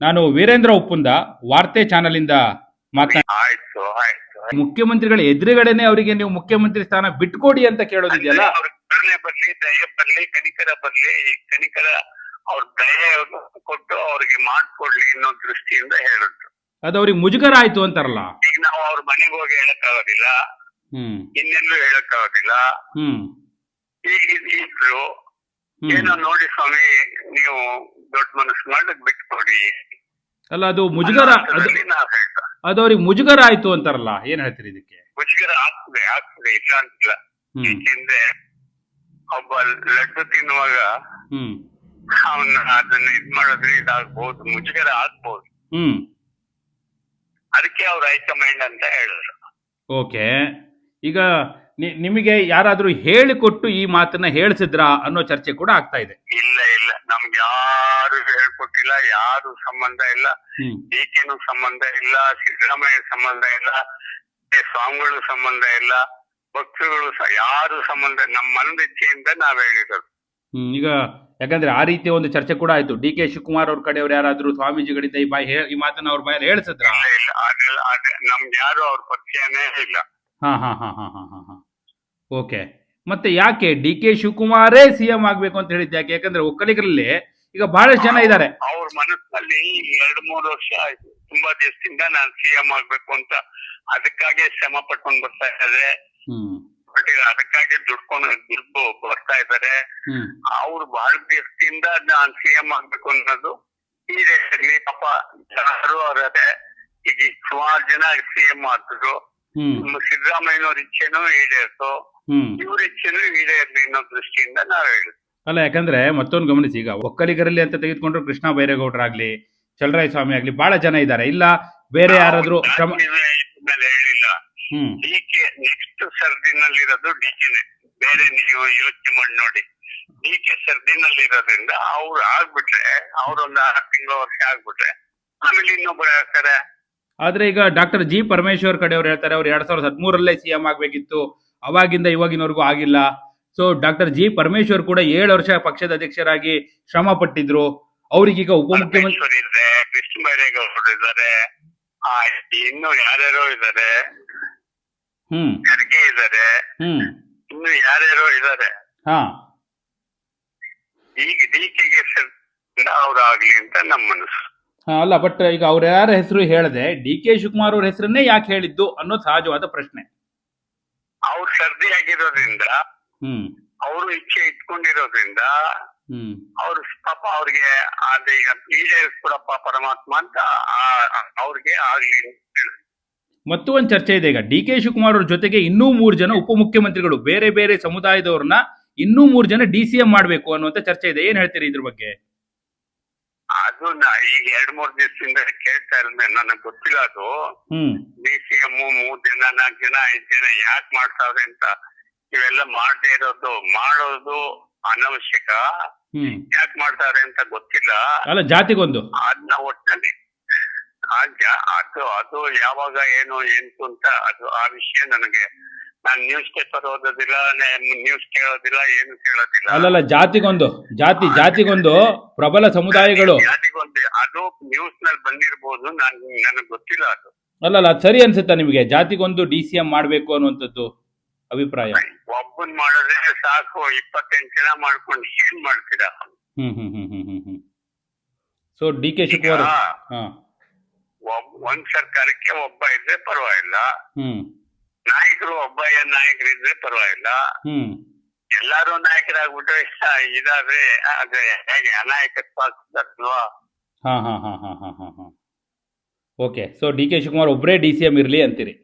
ನಾನು ವೀರೇಂದ್ರ ಉಪ್ಪುಂದ ವಾರ್ತೆ ಚಾನೆಲ್ ಇಂದ ಆಯ್ತು ಆಯ್ತು ಮುಖ್ಯಮಂತ್ರಿಗಳ ಎದುರುಗಡೆನೆ ಅವರಿಗೆ ನೀವು ಮುಖ್ಯಮಂತ್ರಿ ಸ್ಥಾನ ಬಿಟ್ಕೊಡಿ ಅಂತ ಕೇಳೋದಿದೆಯಲ್ಲ? ಅವ್ರ ಕರುಣೆ ಬರ್ಲಿ ದಯೆ ಬರ್ಲಿ ಕನಿಕರ ಬರ್ಲಿ ಈ ಕನಿಕರ ಅವ್ರ ದಯೆ ಕೊಟ್ಟು ಅವ್ರಿಗೆ ಮಾಡ್ಕೊಡ್ಲಿ ಅನ್ನೋ ದೃಷ್ಟಿಯಿಂದ ಹೇಳಿದ್ರು ಅದು ಅವ್ರಿಗೆ ಮುಜುಗರ ಆಯ್ತು ಅಂತಾರಲ್ಲ? ಈಗ ನಾವು ಅವ್ರ ಮನೆಗೆ ಹೋಗಿ ಹೇಳಕ್ಕಾಗೋದಿಲ್ಲ. ಹ್ಮ್. ಇನ್ನೆಲ್ಲೂ ಹೇಳಕ್ಕಾಗೋದಿಲ್ಲ. ಹ್ಮ್. ಈಗ ಇದ್ರು ಏನೋ ನೋಡಿ ಸ್ವಾಮಿ ನೀವು ದೊಡ್ಡ ಮನಸ್ಸು ಮಾಡಿ ಬಿಟ್ಕೊಡಿ ಅಲ್ಲ ಅದು ಮುಜುಗರ ಅದು ಅನ್ನೋ ನಾವ್ ಹೇಳ್ತಾ ಅದು ಅವ್ರಿಗೆ ಮುಜುಗರ ಆಯ್ತು ಅಂತಾರಲ್ಲ ಏನ್ ಹೇಳ್ತೀರಿ ಇದಕ್ಕೆ? ಮುಜುಗರ ಆಗ್ತದೆ ಆಗ್ತದೆ ಇಲ್ಲ ಅಂತಿಲ್ಲ. ಹ್ಮ್. ಹಿಂದೆ ಒಬ್ಬ ಲಡ್ಡು ತಿನ್ನುವಾಗ ಹ್ಮ್. ಅವನ್ನ ಅದನ್ನ ಇದ್ ಮಾಡಿದ್ರೆ ಇದಾಗ್ಬಹುದು ಮುಜುಗರ ಆಗ್ಬಹುದು ಹ್ಮ್. ಅದಕ್ಕೆ ಅವ್ರ ಹೈಕಮಾಂಡ್ ಅಂತ ಹೇಳಿದ್ರು. ಓಕೆ. ಈಗ ನಿಮಗೆ ಯಾರಾದ್ರೂ ಹೇಳಿಕೊಟ್ಟು ಈ ಮಾತನ್ನ ಹೇಳಿಸಿದ್ರಾ ಅನ್ನೋ ಚರ್ಚೆ ಕೂಡ ಆಗ್ತಾ ಇದೆ. ಇಲ್ಲ ಇಲ್ಲ. ನಮ್ಗೆ ಯಾರು ಹೇಳ್ಕೊಟ್ಟಿಲ್ಲ ಯಾರು ಸಂಬಂಧ ಇಲ್ಲ. ಈಕೆನು ಸಂಬಂಧ ಇಲ್ಲ ಸಿದ್ದರಾಮಯ್ಯ ಸಂಬಂಧ ಇಲ್ಲ ಸ್ವಾಮಿಗಳು ಸಂಬಂಧ ಇಲ್ಲ ಭಕ್ತರುಗಳು ಯಾರು ಸಂಬಂಧ ನಮ್ಮ ಮನದಿಚ್ಛೆಯಿಂದ ನಾವ್ ಹೇಳಿದ್ರು ಹ್ಮ್ ಈಗ ಯಾಕಂದ್ರೆ ಆ ರೀತಿಯ ಒಂದು ಚರ್ಚೆ ಕೂಡ ಆಯ್ತು. ಡಿ ಕೆ ಶಿವಕುಮಾರ್ ಅವ್ರ ಕಡೆಯವ್ರು ಯಾರಾದ್ರೂ ಸ್ವಾಮೀಜಿಗಳಿಂದ ಈ ಬಾಯಿ ಈ ಮಾತನ್ನ ಅವ್ರ ಬಾಯಲ್ಲಿ ಹೇಳಿಸಿದ್ರ? ಇಲ್ಲ ಇಲ್ಲ. ನಮ್ಗೆ ಯಾರು ಅವ್ರ ಪರಿಚಯನೇ ಇಲ್ಲ. ಹಾ ಹಾ ಹಾ ಹಾ ಹಾ ಹಾ ಹಾ. ಓಕೆ ಮತ್ತೆ ಯಾಕೆ ಡಿ ಕೆ ಶಿವಕುಮಾರೇ ಸಿಎಂ ಆಗ್ಬೇಕು ಅಂತ ಹೇಳಿದ್ದು ಯಾಕೆ? ಯಾಕಂದ್ರೆ ಒಕ್ಕಲಿಗರಲ್ಲಿ ಈಗ ಬಹಳಷ್ಟು ಜನ ಇದ್ದಾರೆ. ಅವ್ರ ಮನಸ್ಸಲ್ಲಿ ಎರಡ್ ಮೂರು ವರ್ಷ ಆಯ್ತು. ತುಂಬಾ ದಿವಸದಿಂದ ನಾನ್ ಸಿಎಂ ಆಗ್ಬೇಕು ಅಂತ. ಅದಕ್ಕಾಗಿ ಶ್ರಮ ಪಟ್ಕೊಂಡ್ ಬರ್ತಾ ಇದ್ದಾರೆ. ಬಟ್ ಅದಕ್ಕಾಗಿ ದುಡ್ಕೊಂಡು ದುಡ್ಡು ಬರ್ತಾ ಇದ್ದಾರೆ. ಅವ್ರು ಬಹಳ ದಿವಸದಿಂದ ನಾನ್ ಸಿಎಂ ಆಗ್ಬೇಕು ಅನ್ನೋದು ಈಡೇರ್ಲಿ ಪಾಪ ಜನರು ಅವರದೇ ಈಗ ಸುಮಾರು ಜನ ಸಿಎಂ ಆದ್ರು ಹ್ಮ್. ಸಿದ್ದರಾಮಯ್ಯನವ್ರ ಇಚ್ಛೆನೂ ಈಡೇರ್ತು ಇವ್ರ ಇಚ್ಛೆನೂ ಈಡೇರ್ಲಿ ಅನ್ನೋ ದೃಷ್ಟಿಯಿಂದ ನಾವ್ ಹೇಳಿದ್ವಿ ಅಲ್ಲ ಯಾಕಂದ್ರೆ ಮತ್ತೊಂದು ಗಮನಿಸಿ ಈಗ ಒಕ್ಕಲಿಗರಲ್ಲಿ ಅಂತ ತೆಗೆದುಕೊಂಡ್ರು ಕೃಷ್ಣ ಬೈರೇಗೌಡರಾಗ್ಲಿ ಚಲರಾಯ ಸ್ವಾಮಿ ಆಗ್ಲಿ ಬಹಳ ಜನ ಇದ್ದಾರೆ. ಇಲ್ಲ ಬೇರೆ ಯಾರಾದ್ರೂ ಶ್ರಮ ಹೇಳಿಲ್ಲ. ಡಿಕೆ ನೆಕ್ಸ್ಟ್ ಸರ್ದಿನಲ್ಲಿರೋದು ಡಿಕೆನೆ ಬೇರೆ ನೀವು ಯೋಚನೆ ಮಾಡಿ ನೋಡಿ. ಡಿಕೆ ಸರ್ದಿನಲ್ಲಿ ಇರೋದ್ರಿಂದ ಅವ್ರು ಆಗ್ಬಿಟ್ರೆ ಅವ್ರೊಂದು ಆರು ತಿಂಗಳ ವರ್ಷ ಆಗ್ಬಿಟ್ರೆ ಆಮೇಲೆ ಇನ್ನೊಬ್ರು ಹೇಳ್ತಾರೆ ಆದ್ರೆ ಈಗ ಡಾಕ್ಟರ್ ಜಿ ಪರಮೇಶ್ವರ್ ಕಡೆಯವ್ರು ಹೇಳ್ತಾರೆ ಅವ್ರು ಎರಡ್ ಸಾವಿರದ ಹದಿಮೂರಲ್ಲೇ ಸಿಎಂ ಆಗ್ಬೇಕಿತ್ತು ಅವಾಗಿಂದ ಇವಾಗಿನವರೆಗೂ ಆಗಿಲ್ಲ. ಸೊ ಡಾಕ್ಟರ್ ಜಿ ಪರಮೇಶ್ವರ್ ಕೂಡ ಏಳು ವರ್ಷ ಪಕ್ಷದ ಅಧ್ಯಕ್ಷರಾಗಿ ಶ್ರಮ ಪಟ್ಟಿದ್ರು. ಅವ್ರಿಗೀಗ ಉಪಮುಖ್ಯಮಂತ್ರಿ ಇದ್ದಾರೆ ಕೃಷ್ಣ ಬೈರೇಗೌಡರು ಇದ್ದಾರೆ. ಆ ಇನ್ನು ಯಾರ್ಯಾರೋ ಇದ್ದಾರೆ. ಹ್ಮ್. ಖರ್ಗೆ ಇದ್ದಾರೆ. ಹ್ಮ್. ಇನ್ನು ಯಾರ್ಯಾರೋ ಇದ್ದಾರೆ. ಹಾ. ಈಗ ಡಿ ಕೆಗೆ ಅಂತ ನಮ್ಮ ಮನಸ್ಸು. ಅಲ್ಲ ಬಟ್ ಈಗ ಅವ್ರ ಯಾರ ಹೆಸರು ಹೇಳದೆ? ಡಿ ಕೆ ಶಿವಕುಮಾರ್ ಅವ್ರ ಹೆಸರನ್ನೇ ಯಾಕೆ ಹೇಳಿದ್ದು ಅನ್ನೋದು ಸಹಜವಾದ ಪ್ರಶ್ನೆ. ಅವ್ರು ಸರ್ದಿ ಆಗಿರೋದ್ರಿಂದ ಹ್ಮ್. ಅವರು ಇಚ್ಛೆ ಇಟ್ಕೊಂಡಿರೋದ್ರಿಂದ ಅವ್ರು ಪಾಪ ಅವ್ರಿಗೆ ಅದೇ ಈಗ ಈಡೇರಿಸ್ಕೊಡಪ್ಪ ಪರಮಾತ್ಮ ಅಂತ ಅವ್ರಿಗೆ ಆಗ್ಲಿ. ಮತ್ತು ಒಂದು ಚರ್ಚೆ ಇದೆ ಈಗ. ಡಿ ಕೆ ಶಿವಕುಮಾರ್ ಅವ್ರ ಜೊತೆಗೆ ಇನ್ನೂ ಮೂರು ಜನ ಉಪಮುಖ್ಯಮಂತ್ರಿಗಳು ಬೇರೆ ಬೇರೆ ಸಮುದಾಯದವ್ರನ್ನ ಇನ್ನೂ ಮೂರು ಜನ ಡಿ ಸಿ ಎಂ ಮಾಡಬೇಕು ಅನ್ನುವಂತ ಚರ್ಚೆ ಇದೆ. ಏನ್ ಹೇಳ್ತೀರಿ ಇದ್ರ ಬಗ್ಗೆ? ಅದು ನಾ ಈಗ ಎರಡ್ ಮೂರ್ ದಿವಸದಿಂದ ಕೇಳ್ತಾ ಇರೋದು ನನಗೆ ಗೊತ್ತಿಲ್ಲ ಅದು. ಹ್ಮ್. ಡಿ ಸಿ ಎಂ ಮೂರ್ ದಿನ ನಾಲ್ಕು ಜನ ಐದ್ ಜನ ಯಾಕೆ ಮಾಡ್ತಾವ್ರೆ ಅಂತ ಇವೆಲ್ಲ ಮಾಡದೇ ಇರೋದು ಮಾಡೋದು ಅನವಶ್ಯಕ. ಹ್ಮ್. ಯಾಕೆ ಮಾಡ್ತಾರೆ ಅಂತ ಗೊತ್ತಿಲ್ಲ. ಅಲ್ಲ ಜಾತಿಗೊಂದು. ಅದನ್ನ ಒಟ್ಟಿನಲ್ಲಿ ಆ ಜಾ- ಅದು ಅದು ಯಾವಾಗ ಏನು ಎಂತು ಅಂತ ಅದು ಆ ವಿಷಯ ನನಗೆ ನಾನು ನ್ಯೂಸ್ ಪೇಪರ್ ಓದೋದಿಲ್ಲ ನ್ಯೂಸ್ ಕೇಳೋದಿಲ್ಲ ಏನು ಕೇಳೋದಿಲ್ಲ. ಅಲ್ಲಲ್ಲ ಜಾತಿಗೊಂದು. ಜಾತಿ ಜಾತಿಗೊಂದು. ಪ್ರಬಲ ಸಮುದಾಯಗಳು. ಜಾತಿಗೊಂದು ಅದು ನ್ಯೂಸ್ನಲ್ಲಿ ಬಂದಿರಬಹುದು ನನ್ ನನಗೆ ಗೊತ್ತಿಲ್ಲ ಅದು. ಅಲ್ಲಲ್ಲ ಅದು ಸರಿ ಅನ್ಸುತ್ತಾ ನಿಮಗೆ? ಜಾತಿಗೊಂದು ಡಿ ಸಿ ಎಂ ಮಾಡಬೇಕು ಅನ್ನುವಂಥದ್ದು ಅಭಿಪ್ರಾಯ? ಒಬ್ಬನ್ ಮಾಡಿದ್ರೆ ಸಾಕು ಇಪ್ಪತ್ತೆಂಟು ಜನ ಮಾಡ್ಕೊಂಡು ಏನ್ ಮಾಡ್ತೀರಾ? ಹ್ಮ್ ಹ್ಮ್ ಹ್ಮ್ ಹ್ಮ್ ಹ್ಮ್ ಹ್ಮ್. ಸೊ ಡಿ ಕೆ ಶಿವಕುಮಾರ್ ಹಾ. ಒಬ್- ಒಂದ್ ಸರ್ಕಾರಕ್ಕೆ ಒಬ್ಬ ಇದ್ರೆ ಪರವಾಗಿಲ್ಲ. ಹ್ಮ್. ನಾಯಕರು ಒಬ್ಬ ನಾಯಕರು ಇದ್ರೆ ಪರವಾಗಿಲ್ಲ. ಹ್ಮ್. ಎಲ್ಲಾರು ನಾಯಕರಾಗ್ಬಿಟ್ರೆ ಇದಾದ್ರೆ ಅದು ಹೇಗೆ ಅನಾಯಕತ್ವ ಆಗ್ತದಲ್ವಾ ಹಾ ಹಾ ಹಾ ಹಾ ಹಾ ಹಾ ಹಾ. Okay so D K Shivakumar ಒಬ್ಬರೇ ಡಿ ಸಿ ಎಂ ಇರಲಿ ಅಂತೀರಿ?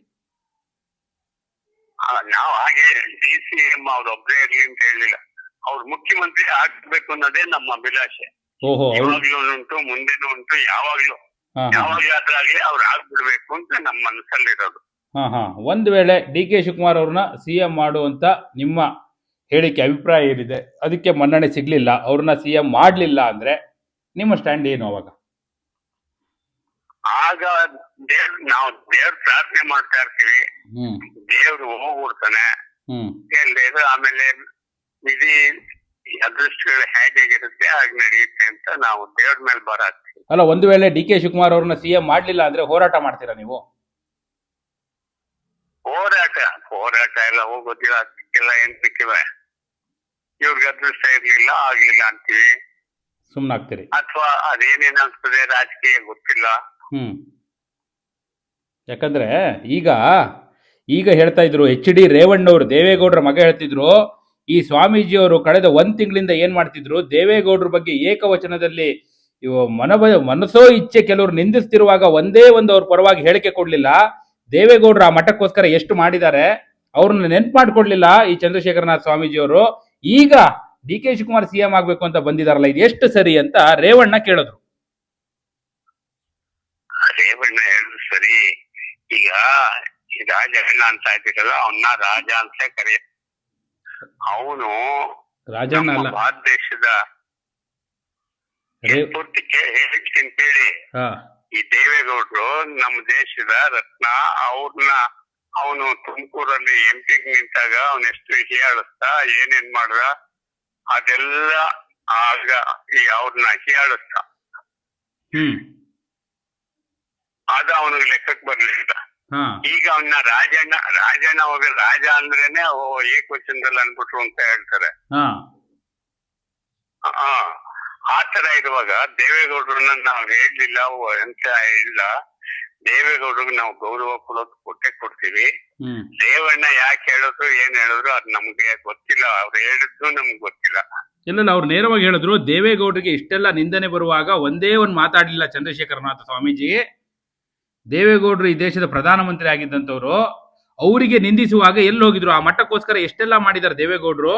ನಾವು ಹಾಗೆ ಡಿ ಸಿ ಎಂ ಅವ್ರೊಬ್ರೇ ಇರ್ಲಿ ಅಂತ ಹೇಳಿಲ್ಲ. ಅವ್ರು ಮುಖ್ಯಮಂತ್ರಿ ಆಗ್ಬೇಕು ಅನ್ನೋದೇ ನಮ್ಮ ಅಭಿಲಾಷೆ. ಓಹೋ ಅವ್ರು ಇವಾಗ್ಲೂ ಉಂಟು ಮುಂದೆನೂ ಉಂಟು ಯಾವಾಗ್ಲೂ. ಹಾ ಹಾ. ಯಾವಾಗ್ಲಾದ್ರೂ ಆಗ್ಲಿ ಅವ್ರು ಆಗ್ಬಿಡ್ಬೇಕು ಅಂತ ನಮ್ಮ ಮನಸ್ಸಲ್ಲಿರೋದು. ಹಾ ಹಾ. ಒಂದ್ ವೇಳೆ ಡಿ ಕೆ ಶಿವಕುಮಾರ್ ಅವ್ರನ್ನ ಸಿ ಎಂ ಮಾಡುವಂತ ನಿಮ್ಮ ಹೇಳಿಕೆ ಅಭಿಪ್ರಾಯ ಏನಿದೆ ಅದಕ್ಕೆ ಮನ್ನಣೆ ಸಿಗ್ಲಿಲ್ಲ ಅವ್ರನ್ನ ಸಿ ಎಂ ಮಾಡಲಿಲ್ಲ ಅಂದ್ರೆ ನಿಮ್ಮ ಸ್ಟ್ಯಾಂಡ್ ಏನು ಅವಾಗ? ಆಗ ದೇವ್ರ ನಾವು ದೇವ್ರ ಪ್ರಾರ್ಥನೆ ಮಾಡ್ತಾ ಇರ್ತೀವಿ. ಹ್ಮ್. ದೇವ್ರು ಹೋಗ್ಬಿಡ್ತಾನೆ. ಹ್ಮ್. ಆಮೇಲೆ ವಿಧಿ ಅದೃಷ್ಟಗಳು ಹೇಗಿರುತ್ತೆ ಹಾಗೆ ನಡೆಯುತ್ತೆ ಅಂತ ನಾವು ದೇವ್ರ ಮೇಲೆ ಬರ ಹಾಕ್ತೀವಿ. ಅಲ್ಲ ಒಂದು ವೇಳೆ ಡಿ ಕೆ ಶಿವಕುಮಾರ್ ಅವ್ರನ್ನ ಸಿ ಎಂ ಮಾಡ್ಲಿಲ್ಲ ಅಂದ್ರೆ ಹೋರಾಟ ಮಾಡ್ತೀರಾ ನೀವು? ಹೋರಾಟ ಹೋರಾಟ ಎಲ್ಲ ಹೋಗೋದಿಲ್ಲ ಸಿಕ್ಕಿಲ್ಲ ಏನ್ ಸಿಕ್ಕಿಲ್ಲ ಅದೃಷ್ಟ ಇರ್ಲಿಲ್ಲ ಆಗ್ಲಿಲ್ಲ ಅಂತೀವಿ. ಸುಮ್ಮನಾಗ್ತೀರಿ ಅಥವಾ ಅದೇನೇನ್ ಅನ್ಸ್ತದೆ ರಾಜಕೀಯ ಗೊತ್ತಿಲ್ಲ. ಹ್ಮ್. ಯಾಕಂದ್ರೆ ಈಗ ಈಗ ಹೇಳ್ತಾ ಇದ್ರು ಎಚ್ ಡಿ ರೇವಣ್ಣವರು ದೇವೇಗೌಡರ ಮಗ ಹೇಳ್ತಿದ್ರು ಈ ಸ್ವಾಮೀಜಿಯವರು ಕಳೆದ ಒಂದ್ ತಿಂಗಳಿಂದ ಏನ್ ಮಾಡ್ತಿದ್ರು ದೇವೇಗೌಡರ ಬಗ್ಗೆ ಏಕವಚನದಲ್ಲಿ ಇವು ಮನಬ ಮನಸೋ ಇಚ್ಛೆ ಕೆಲವರು ನಿಂದಿಸ್ತಿರುವಾಗ ಒಂದೇ ಒಂದು ಅವ್ರ ಪರವಾಗಿ ಹೇಳಿಕೆ ಕೊಡ್ಲಿಲ್ಲ. ದೇವೇಗೌಡರು ಆ ಮಠಕ್ಕೋಸ್ಕರ ಎಷ್ಟು ಮಾಡಿದ್ದಾರೆ ಅವ್ರನ್ನ ನೆನ್ಪು ಮಾಡ್ಕೊಡ್ಲಿಲ್ಲ ಈ ಚಂದ್ರಶೇಖರನಾಥ್ ಸ್ವಾಮೀಜಿಯವರು. ಈಗ ಡಿ ಕೆ ಶಿವಕುಮಾರ್ ಸಿಎಂ ಆಗ್ಬೇಕು ಅಂತ ಬಂದಿದಾರಲ್ಲ ಇದು ಎಷ್ಟು ಸರಿ ಅಂತ ರೇವಣ್ಣ ಕೇಳಿದ್ರು. ರೇವಣ್ಣ ಹೇಳುದು ಸರಿ. ಈಗ ರಾಜಣ್ಣ ಅಂತ ಇದ್ದೀರಲ್ಲ ಅವನ್ನ ರಾಜ ಅಂತ ಕರೆಯ ಅವನು ರಾಜಣ್ಣ ಅಲ್ಲ. ಭಾರತ ದೇಶದ ಪೂರ್ತಿ ಹೇಳ್ತೀನಿ ಕೇಳಿ. ಈ ದೇವೇಗೌಡರು ನಮ್ಮ ದೇಶದ ರತ್ನ ಅವ್ರನ್ನ ಅವನು ತುಮಕೂರಲ್ಲಿ ಎಂ ಪಿಗ್ ನಿಂತಾಗ ಅವನ್ ಎಷ್ಟು ಆಡಿಸ್ತಾ ಏನೇನ್ ಮಾಡ್ದ ಅದೆಲ್ಲ ಆಗ ಅವ್ರನ್ನ ಹೀಯಾಳಿಸ್ತ ಹ್ಮ್. ಅದು ಅವನಿಗೆ ಲೆಕ್ಕಕ್ಕೆ ಬರ್ಲಿಲ್ಲ. ಈಗ ಅವನ್ನ ರಾಜಣ್ಣ ರಾಜಣ್ಣ ಅವಾಗ ರಾಜ ಅಂದ್ರೇನೆ ಓ ಏಕವಚನದಲ್ಲಿ ಅನ್ಬಿಟ್ರು ಅಂತ ಹೇಳ್ತಾರೆ. ಆ ತರ ಇರುವಾಗ ದೇವೇಗೌಡರನ್ನ ನಾವು ಹೇಳಲಿಲ್ಲ ಎಂತ ಇಲ್ಲ. ದೇವೇಗೌಡರಿಗೆ ನಾವು ಗೌರವ ಕೊಡೋದು ಕೊಟ್ಟೆ ಕೊಡ್ತೀವಿ. ದೇವಣ್ಣ ಯಾಕೆ ಹೇಳಿದ್ರು ಏನ್ ಹೇಳಿದ್ರು ಅದ್ ನಮ್ಗೆ ಗೊತ್ತಿಲ್ಲ. ಅವ್ರು ಹೇಳಿದ್ದು ನಮ್ಗೆ ಗೊತ್ತಿಲ್ಲ. ಇಲ್ಲ ಅವ್ರು ನೇರವಾಗಿ ಹೇಳಿದ್ರು ದೇವೇಗೌಡರಿಗೆ ಇಷ್ಟೆಲ್ಲ ನಿಂದನೆ ಬರುವಾಗ ಒಂದೇ ಒಂದು ಮಾತಾಡಲಿಲ್ಲ ಚಂದ್ರಶೇಖರನಾಥ ಸ್ವಾಮೀಜಿ. ದೇವೇಗೌಡರು ಈ ದೇಶದ ಪ್ರಧಾನಮಂತ್ರಿ ಆಗಿದ್ದಂಥವ್ರು ಅವರಿಗೆ ನಿಂದಿಸುವಾಗ ಎಲ್ಲಿ ಹೋಗಿದ್ರು ಆ ಮಟ್ಟಕ್ಕೋಸ್ಕರ ಎಷ್ಟೆಲ್ಲ ಮಾಡಿದ್ದಾರೆ ದೇವೇಗೌಡರು?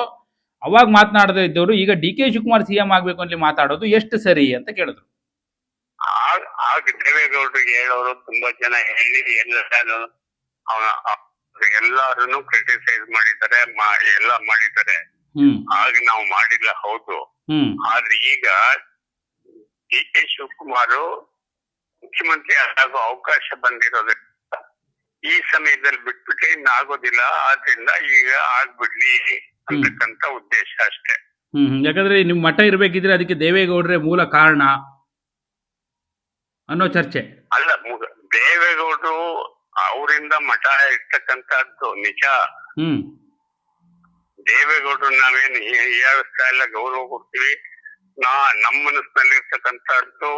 ಅವಾಗ ಮಾತನಾಡದೇ ಇದ್ದವರು ಈಗ ಡಿ ಕೆ ಶಿವಕುಮಾರ್ ಸಿಎಂ ಆಗ್ಬೇಕು ಅಂತ ಮಾತಾಡೋದು ಎಷ್ಟು ಸರಿ ಅಂತ ಕೇಳಿದ್ರು. ಆಗ ದೇವೇಗೌಡರಿಗೆ ಹೇಳೋರು ತುಂಬಾ ಜನ ಹೇಳಿ ಎಲ್ಲರೂ ಅವನ ಎಲ್ಲಾರನ್ನು ಕ್ರಿಟಿಸೈಸ್ ಮಾಡಿದ್ದಾರೆ ಎಲ್ಲ ಮಾಡಿದ್ದಾರೆ. ಆಗ ನಾವು ಮಾಡಿಲ್ಲ ಹೌದು. ಆದ್ರೆ ಈಗ ಡಿ ಕೆ ಶಿವಕುಮಾರ್ ಮುಖ್ಯಮಂತ್ರಿ ಆಗೋ ಅವಕಾಶ ಬಂದಿರೋದ್ರಿಂದ ಈ ಸಮಯದಲ್ಲಿ ಬಿಟ್ಬಿಟ್ಟು ಇನ್ನಾಗೋದಿಲ್ಲ ಆದ್ರಿಂದ ಈಗ ಆಗ್ಬಿಡ್ಲಿ ಅಂತಕ್ಕಂತ ಉದ್ದೇಶ ಅಷ್ಟೇ. ಯಾಕಂದ್ರೆ ನಿಮ್ ಮಠ ಇರ್ಬೇಕಿದ್ರೆ ಅದಕ್ಕೆ ದೇವೇಗೌಡರೇ ಮೂಲ ಕಾರಣ. ಅನ್ನೋ ಚರ್ಚೆ. ಅಲ್ಲ ದೇವೇಗೌಡರು ಅವರಿಂದ ಮಠ ಇರ್ತಕ್ಕಂಥದ್ದು ನಿಜ. ಹ್ಮ್. ದೇವೇಗೌಡರು ನಾವೇನು ಹೀಯಾಳಿಸ್ತಾ ಇಲ್ಲ ಗೌರವ ಕೊಡ್ತೀವಿ. ನಾ ನಮ್ಮ ಮನಸ್ಸಿನಲ್ಲಿ ಇರ್ತಕ್ಕಂಥದ್ದು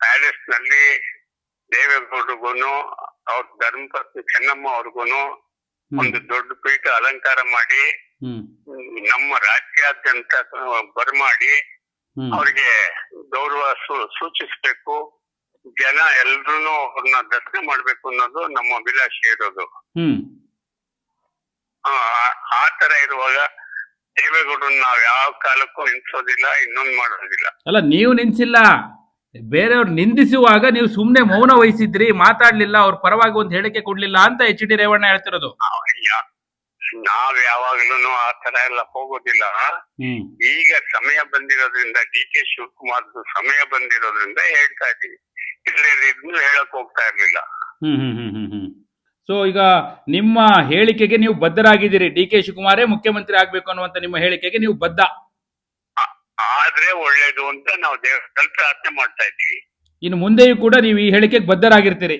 ಪ್ಯಾಲೇಸ್ನಲ್ಲಿ ದೇವೇಗೌಡರಿಗೂನು ಅವ್ರ ಧರ್ಮಪತ್ನಿ ಚೆನ್ನಮ್ಮ ಅವ್ರಿಗೂನು ಒಂದು ದೊಡ್ಡ ಪೀಠ ಅಲಂಕಾರ ಮಾಡಿ ನಮ್ಮ ರಾಜ್ಯಾದ್ಯಂತ ಬರಮಾಡಿ ಅವ್ರಿಗೆ ಗೌರವ ಸೂಚಿಸ್ಬೇಕು. ಜನ ಎಲ್ರು ಅವ್ರನ್ನ ದರ್ಶನ ಮಾಡ್ಬೇಕು ಅನ್ನೋದು ನಮ್ಮ ಅಭಿಲಾಷೆ ಇರೋದು. ಹ್ಮ್. ಆ ತರ ಇರುವಾಗ ದೇವೇಗೌಡರು ನಾವ್ ಯಾವ ಕಾಲಕ್ಕೂ ನಿಲ್ಸೋದಿಲ್ಲ ಇನ್ನೊಂದ್ ಮಾಡೋದಿಲ್ಲ. ಅಲ್ಲ ನೀವು ನಿನ್ಸಿಲ್ಲ ಬೇರೆಯವ್ರು ನಿಂದಿಸುವಾಗ ನೀವು ಸುಮ್ನೆ ಮೌನ ವಹಿಸಿದ್ರಿ ಮಾತಾಡ್ಲಿಲ್ಲ ಅವ್ರ ಪರವಾಗಿ ಒಂದು ಹೇಳಿಕೆ ಕೊಡ್ಲಿಲ್ಲ ಅಂತ ಎಚ್ ಡಿ ರೇವಣ್ಣ ಹೇಳ್ತಿರೋದು. ನಾವ್ ಯಾವಾಗ್ಲೂ ಆ ತರ ಎಲ್ಲ ಹೋಗೋದಿಲ್ಲ. ಈಗ ಸಮಯ ಬಂದಿರೋದ್ರಿಂದ ಡಿ ಕೆ ಶಿವಕುಮಾರ್ ಸಮಯ ಬಂದಿರೋದ್ರಿಂದ ಹೇಳ್ತಾ ಇದೀವಿ. ಇಲ್ಲದಿದ್ದು ಹೇಳಕ್ ಹೋಗ್ತಾ ಇರ್ಲಿಲ್ಲ. ಹ್ಮ್ ಹ್ಮ್ ಹ್ಮ್ ಹ್ಮ್ ಹ್ಮ್. ಸೊ ಈಗ ನಿಮ್ಮ ಹೇಳಿಕೆಗೆ ನೀವು ಬದ್ಧರಾಗಿದ್ದೀರಿ. ಡಿ ಕೆ ಶಿವಕುಮಾರೇ ಮುಖ್ಯಮಂತ್ರಿ ಆಗ್ಬೇಕು ಅನ್ನುವಂತ ನಿಮ್ಮ ಹೇಳಿಕೆಗೆ ನೀವು ಬದ್ಧ. ಆ- ಆದ್ರೆ ಒಳ್ಳೇದು ಅಂತ ನಾವು ದೇವರಲ್ಲಿ ಪ್ರಾರ್ಥನೆ ಮಾಡ್ತಾ ಇದ್ದೀವಿ. ಇನ್ನು ಮುಂದೆಯೂ ಕೂಡ ನೀವು ಈ ಹೇಳಿಕೆಗೆ ಬದ್ಧರಾಗಿರ್ತೀರಿ.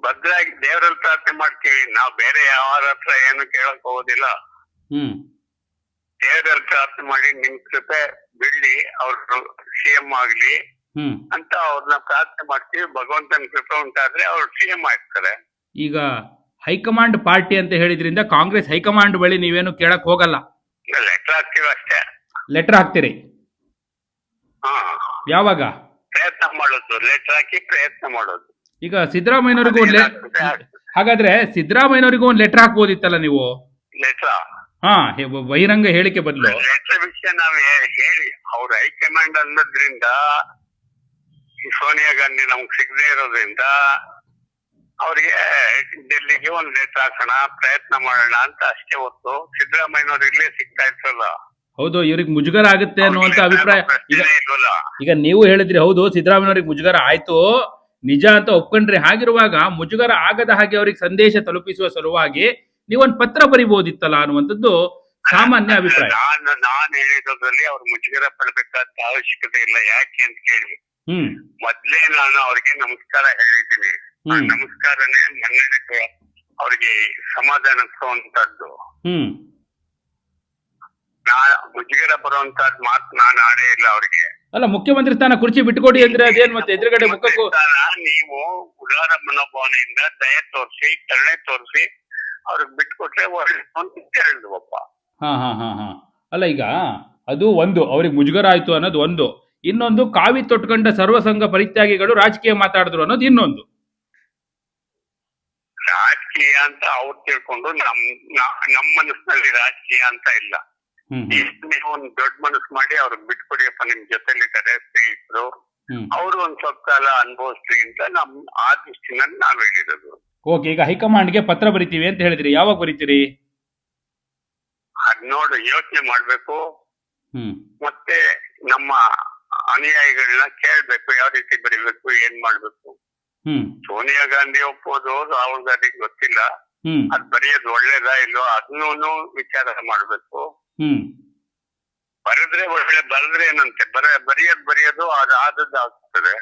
ಬದ್ಧರಾಗಿ ದೇವರಲ್ಲಿ ಪ್ರಾರ್ಥನೆ ಮಾಡ್ತೀವಿ. ನಾವು ಬೇರೆ ಯಾರ ಹತ್ರ ಏನು ಕೇಳಕ್ ಹೋಗೋದಿಲ್ಲ. ಹ್ಮ್. ದೇವರಲ್ಲಿ ಪ್ರಾರ್ಥನೆ ಮಾಡಿ ನಿಮ್ ಕೃಪೆ ಬಿಡ್ಲಿ ಅವ್ರು ಸಿಎಂ ಆಗ್ಲಿ ಹ್ಮ್. ಅಂತ ಅವ್ರನ್ನ ಪ್ರಾರ್ಥನೆ ಮಾಡ್ತೀವಿ. ಭಗವಂತನ ಕೃಪೆ ಉಂಟಾದ್ರೆ ಅವ್ರು ಸಿಎಂ ಆಗ್ತಾರೆ ಈಗ ಹೈಕಮಾಂಡ್ ಪಾರ್ಟಿ ಅಂತ ಹೇಳಿದ್ರಿಂದ ಕಾಂಗ್ರೆಸ್ ಹೈಕಮಾಂಡ್ ಬಳಿ ನೀವೇನು ಕೇಳಕ್ ಹೋಗಲ್ಲ. ಲೆಟರ್ ಹಾಕ್ತೀವಿ ಅಷ್ಟೇ. ಲೆಟರ್ ಹಾಕ್ತೀರಿ? ಹಾ. ಯಾವಾಗ? ಪ್ರಯತ್ನ ಮಾಡೋದು. ಲೆಟರ್ ಹಾಕಿ ಪ್ರಯತ್ನ ಮಾಡೋದು. ಈಗ ಸಿದ್ದರಾಮಯ್ಯನವರಿಗೂ ಒಂದು ಹಾಗಾದ್ರೆ ಸಿದ್ದರಾಮಯ್ಯನವರಿಗೂ ಒಂದು ಲೆಟರ್ ಹಾಕ್ಬೋದಿತ್ತಲ್ಲ ನೀವು? ಲೆಟರ್ ಹಾ ಹೆ- ಬಹಿರಂಗ ಹೇಳಿಕೆ ಬದಲು. ಲೆಟರ್ ವಿಷಯ ನಾವು ಹೇಳಿ. ಅವ್ರ ಹೈಕಮಾಂಡ್ ಅನ್ನೋದ್ರಿಂದ ಸೋನಿಯಾ ಗಾಂಧಿ ನಮ್ಗೆ ಸಿಗದೆ ಇರೋದ್ರಿಂದ ಅವ್ರಿಗೆ ಡೆಲ್ಲಿಗೆ ಒಂದ್ ಲೆಟರ್ ಹಾಕೋಣ ಪ್ರಯತ್ನ ಮಾಡೋಣ ಅಂತ ಅಷ್ಟೇ ಹೊತ್ತು ಸಿದ್ದರಾಮಯ್ಯನವ್ರು ಇಲ್ಲೇ ಸಿಗ್ತಾ ಇರ್ತಲ್ಲ ಹೌದು ಇವ್ರಿಗೆ ಮುಜುಗರ ಆಗುತ್ತೆ ಅನ್ನುವಂತ ಅಭಿಪ್ರಾಯ. ಈಗ ನೀವು ಹೇಳಿದ್ರಿ ಹೌದು ಸಿದ್ದರಾಮಯ್ಯವ್ರಿಗೆ ಮುಜುಗರ ಆಯ್ತು. ನಿಜ ಅಂತ ಒಪ್ಕೊಂಡ್ರಿ ಹಾಗಿರುವಾಗ ಮುಜುಗರ ಆಗದ ಹಾಗೆ ಅವ್ರಿಗೆ ಸಂದೇಶ ತಲುಪಿಸುವ ಸಲುವಾಗಿ ನೀವೊಂದ್ ಪತ್ರ ಬರಿಬಹುದಿತ್ತಲ್ಲ ಅನ್ನುವಂಥದ್ದು ಸಾಮಾನ್ಯ ಅಭಿಪ್ರಾಯ. ನಾನು ನಾನು ಹೇಳಿರೋದ್ರಲ್ಲಿ ಅವ್ರು ಮುಜುಗರ ಪಡಬೇಕಾದ ಅವಶ್ಯಕತೆ ಇಲ್ಲ. ಯಾಕೆ ಅಂತ ಕೇಳಿ. ಮೊದ್ಲೇ ನಾನು ಅವ್ರಿಗೆ ನಮಸ್ಕಾರ ಹೇಳಿದ್ದೀನಿ. ಆ ನಮಸ್ಕಾರನೇ ಮನ್ನಣೆ ಅವ್ರಿಗೆ ಸಮಾಧಾನ ಕೊಡುವಂತದ್ದು ಮುಜುಗರ ಬರುವಂತದ್ ಮಾತು ನಾನು ಆಡೇ ಇಲ್ಲ ಅವ್ರಿಗೆ. ಅಲ್ಲ ಮುಖ್ಯಮಂತ್ರಿ ಸ್ಥಾನ ಕುರ್ಚಿ ಬಿಟ್ಕೊಡಿ ಅಂದ್ರೆ ಅದೇನ್ ಮತ್ತೆ ಎದುರುಗಡೆ ಮುಖಕ್ಕೂ ನೀವು ಉದಾರ ಮನೋಭಾವನೆಯಿಂದ ದಯ ತೋರಿಸಿ ಕರುಣೆ ತೋರಿಸಿ ಅವ್ರಿಗೆ ಬಿಟ್ಕೊಟ್ರೆ ಹೇಳಿದ್ವಪ್ಪ ಹಾ ಹಾ ಹಾ ಹಾ. ಅಲ್ಲ ಈಗ ಅದು ಒಂದು ಅವ್ರಿಗೆ ಮುಜುಗರ ಆಯ್ತು ಅನ್ನೋದು ಒಂದು. ಇನ್ನೊಂದು ಕಾವಿ ತೊಟ್ಕೊಂಡ ಸರ್ವಸಂಘ ಪರಿತ್ಯಾಗಿಗಳು ರಾಜಕೀಯ ಮಾತಾಡಿದ್ರು ಅನ್ನೋದು ಇನ್ನೊಂದು. ರಾಜಕೀಯ ಅಂತ ಅವ್ರು ತಿಳ್ಕೊಂಡು ನಮ್ ನಮ್ಮ ಮನಸ್ಸಿನಲ್ಲಿ ರಾಜಕೀಯ ಅಂತ ಇಲ್ಲ. ನೀವು ಒಂದ್ ದೊಡ್ಡ ಮನಸ್ಸು ಮಾಡಿ ಅವ್ರಿಗೆ ಬಿಟ್ಕೊಡಿಯಪ್ಪ ನಿಮ್ ಜೊತೆಲಿದ್ದಾರೆ ಸ್ನೇಹಿತರು. ಅವರು ಒಂದ್ ಸ್ವಲ್ಪ ಕಾಲ ಅನುಭವಿಸ್ಲಿ ಅಂತ ನಮ್ ಆ ದೃಷ್ಟಿನಲ್ಲಿ ನಾವ್ ಹೇಳಿರೋದು. ಓಕೆ ಈಗ ಹೈಕಮಾಂಡ್ಗೆ ಪತ್ರ ಬರಿತೀವಿ ಅಂತ ಹೇಳಿದ್ರಿ. ಯಾವಾಗ ಬರಿತೀರಿ? ಅದ್ ನೋಡು ಯೋಚನೆ ಮಾಡ್ಬೇಕು. ಮತ್ತೆ ನಮ್ಮ ಅನುಯಾಯಿಗಳನ್ನ ಕೇಳ್ಬೇಕು ಯಾವ ರೀತಿ ಬರಿಬೇಕು ಏನ್ ಮಾಡ್ಬೇಕು. ಸೋನಿಯಾ ಗಾಂಧಿ ಒಪ್ಪೋದು ರಾಹುಲ್ ಗಾಂಧಿ ಗೊತ್ತಿಲ್ಲ. ಅದ್ ಬರೆಯೋದು ಒಳ್ಳೇದಾ ಇಲ್ಲೋ ಅದನ್ನೂ ವಿಚಾರ ಮಾಡ್ಬೇಕು. ಬರೆದ್ರೆ ಒಳ್ಳೆ ಬರೆದ್ರೆ ಏನಂತೆ? ಬರ ಬರೆಯೋದ್ ಬರೆಯೋದು ಅದು ಆದದ್ದು ಆಗ್ತದೆ.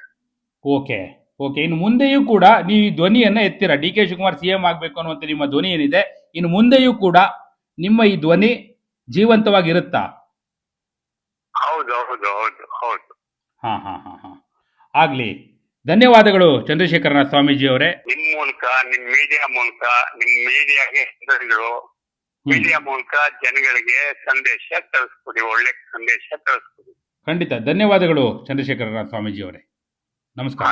Okay okay. ಇನ್ನು ಮುಂದೆಯೂ ಕೂಡ ನೀವು ಈ ಧ್ವನಿಯನ್ನ ಎತ್ತೀರಾ? D K Shivakumar C M ಆಗ್ಬೇಕು ಅನ್ನುವಂತ ನಿಮ್ಮ ಧ್ವನಿ ಏನಿದೆ? ಇನ್ನು ಮುಂದೆಯೂ ಕೂಡ ನಿಮ್ಮ ಈ ಧ್ವನಿ ಜೀವಂತವಾಗಿರುತ್ತಾ? ಹೌದು ಹೌದು ಹೌದು. ಹಾ ಹಾ ಹಾ ಹಾ. ಆಗ್ಲಿ ಧನ್ಯವಾದಗಳು ಚಂದ್ರಶೇಖರನಾಥ ಸ್ವಾಮೀಜಿ ಅವರೇ ನಿಮ್ ಮೂಲಕ ನಿಮ್ ಮೀಡಿಯಾ ಮೂಲಕ ನಿಮ್ ಮೀಡಿಯಾಗೆ ಮೀಡಿಯಾ ಮೂಲಕ ಜನಗಳಿಗೆ ಸಂದೇಶ ಕಳಿಸ್ಕೊಡಿ ಒಳ್ಳೆ ಸಂದೇಶ ಕಳಿಸ್ಕೊಡಿ. ಖಂಡಿತ ಧನ್ಯವಾದಗಳು ಚಂದ್ರಶೇಖರನಾಥ ಸ್ವಾಮೀಜಿ ಅವರೇ ನಮಸ್ಕಾರ